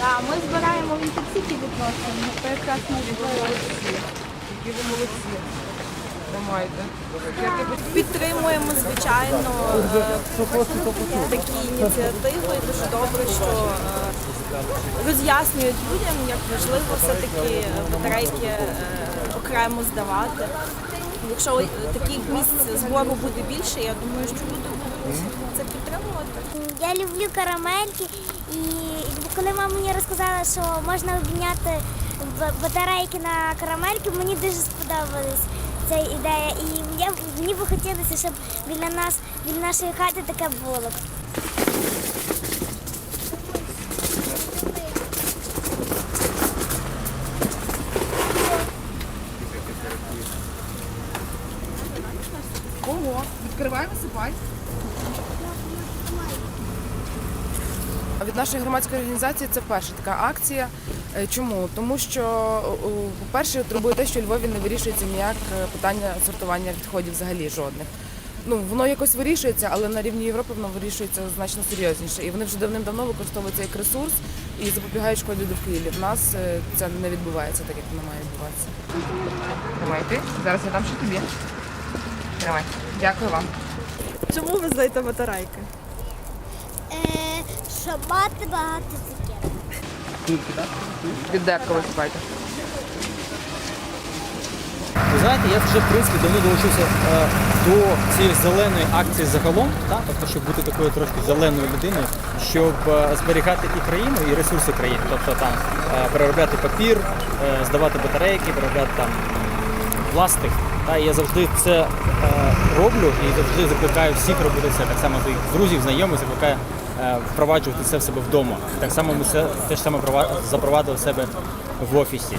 Так, ми збираємо в інтерсіті відносини, якраз ми Які ви молодці. Підтримуємо, звичайно, е, такі ініціативи. І Дуже добре, що е, роз'яснюють людям, як важливо все-таки батарейки е, окремо здавати. Якщо е, таких місць збору буде більше, я думаю, що люди це підтримувати. Я люблю карамельки, і коли мама мені розказала, що можна обміняти батарейки на карамельки, мені дуже сподобалась ця ідея. І мені би хотілося, щоб біля нас, біля нашої хати таке було. Ого, відкривай, висипай. Від нашої громадської організації це перша така акція. Е, Чому? Тому що, по-перше, турбує те, що у Львові не вирішується ніяк е, питання сортування відходів взагалі жодних. Ну, воно якось вирішується, але на рівні Європи воно вирішується значно серйозніше. І вони вже давним-давно використовуються як ресурс і запобігають шкоді довкіллі. В нас е, це не відбувається так, як воно має відбуватися. Ти. Зараз я дам ще тобі. Тримай. Дякую вам. Чому ви здаєте батарейки? Е, щоб мати багато цукерок. Відерка висипайте. Ви знаєте, я вже в принципі давно долучився е, до цієї зеленої акції загалом, та? тобто, щоб бути такою трошки зеленою людиною, щоб е, зберігати і країну, і ресурси країни. Тобто там е, переробляти папір, е, здавати батарейки, переробляти там пластик. Та? Я завжди це е, роблю і завжди закликаю всіх робити це. Так само своїх друзів, знайомих закликаю е, впроваджувати це в себе вдома. Так само ми це теж саме запровадили в себе в офісі.